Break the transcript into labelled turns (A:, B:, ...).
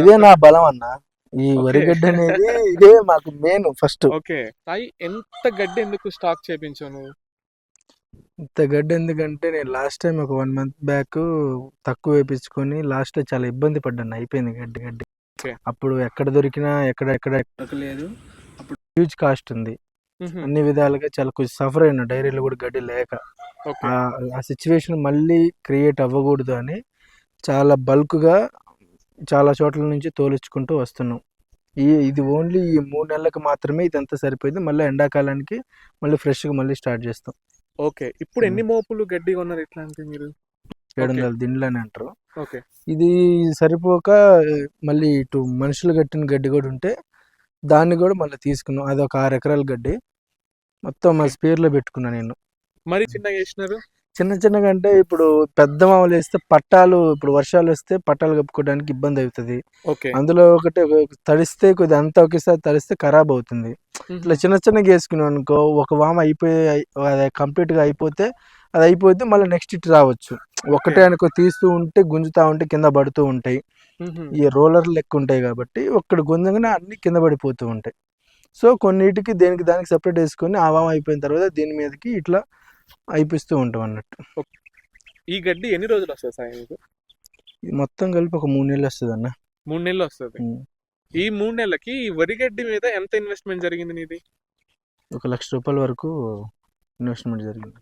A: ఇదే నా బలం అన్న. ఈ
B: Okay.
A: వరిగడ్డ అనేది ఇదే మాకు మెయిన్ ఫస్ట్
B: ఓకే. సాయి ఎంత గడ్డి ఎందుకు స్టాక్ చేపించావు నువ్వు?
A: ఇంత గడ్డి ఎందుకంటే నేను లాస్ట్ టైం ఒక వన్ మంత్ బ్యాక్ తక్కువ వేపించుకొని లాస్ట్ చాలా ఇబ్బంది పడ్డాను. అయిపోయింది గడ్డి గడ్డి. అప్పుడు ఎక్కడ దొరికినా ఎక్కడ ఎక్కడ దొరకలేదు. అప్పుడు హ్యూజ్ కాస్ట్ ఉంది. అన్ని విధాలుగా చాలా కొంచెం సఫర్ అయినా డైరీలో కూడా గడ్డి లేక.
B: ఓకే.
A: ఆ- ఆ సిచ్యువేషన్ మళ్ళీ క్రియేట్ అవ్వకూడదు అని చాలా బల్క్గా చాలా చోట్ల నుంచి తోలుచుకుంటూ వస్తున్నాం. ఈ ఇది ఓన్లీ ఈ మూడు నెలలకు మాత్రమే ఇదంతా సరిపోయింది. మళ్ళీ ఎండాకాలానికి మళ్ళీ ఫ్రెష్గా మళ్ళీ స్టార్ట్ చేస్తాం.
B: ఓకే. ఇప్పుడు ఎన్ని మోపులు గడ్డి కొన్నారు ఇట్లాంటి మీరు?
A: ఏడు వందల దిండ్లు అని అంటారు.
B: ఓకే.
A: ఇది సరిపోక మళ్ళీ ఇటు మనుషులు కట్టిన గడ్డి కూడా ఉంటే దాన్ని కూడా మళ్ళీ తీసుకున్నాం. అది ఒక ఆరు ఎకరాల గడ్డి. మొత్తం మా స్పేర్లో పెట్టుకున్నా నేను.
B: మరి చిన్నగా వేసినారు?
A: చిన్న చిన్నగా అంటే ఇప్పుడు పెద్ద మామూలు వేస్తే పట్టాలు ఇప్పుడు వర్షాలు వస్తే పట్టాలు కప్పుకోవడానికి ఇబ్బంది అవుతుంది.
B: ఓకే.
A: అందులో ఒకటి తడిస్తే కొద్దిగా అంతా ఒకేసారి తడిస్తే ఖరాబ్ అవుతుంది. ఇట్లా చిన్న చిన్నగా వేసుకున్నాం అనుకో ఒక వామ అయిపోయి అది కంప్లీట్గా అయిపోతే అది అయిపోతే మళ్ళీ నెక్స్ట్ ఇటు రావచ్చు. ఒకటే అనుకో తీస్తూ ఉంటే గుంజుతా ఉంటే కింద పడుతూ ఉంటాయి. ఈ రోలర్ లెక్క ఉంటాయి కాబట్టి ఒక్కడ గుంజంగానే అన్ని కింద పడిపోతూ ఉంటాయి. సో కొన్నిటికి దేనికి దానికి సెపరేట్ వేసుకొని ఆ వామ అయిపోయిన తర్వాత దీని మీదకి ఇట్లా అయిపిస్తూ ఉంటాం అన్నట్టు.
B: ఈ గడ్డి ఎన్ని రోజులు వస్తుంది సాయి మీకు?
A: మొత్తం కలిపి ఒక మూడు నెలలు వస్తుంది అన్న
B: మూడు నెలలు వస్తుంది. ఈ మూడు నెలలకి ఈ వరి గడ్డి మీద ఎంత ఇన్వెస్ట్మెంట్ జరిగింది నీది?
A: ఒక లక్ష రూపాయల వరకు ఇన్వెస్ట్మెంట్ జరిగింది.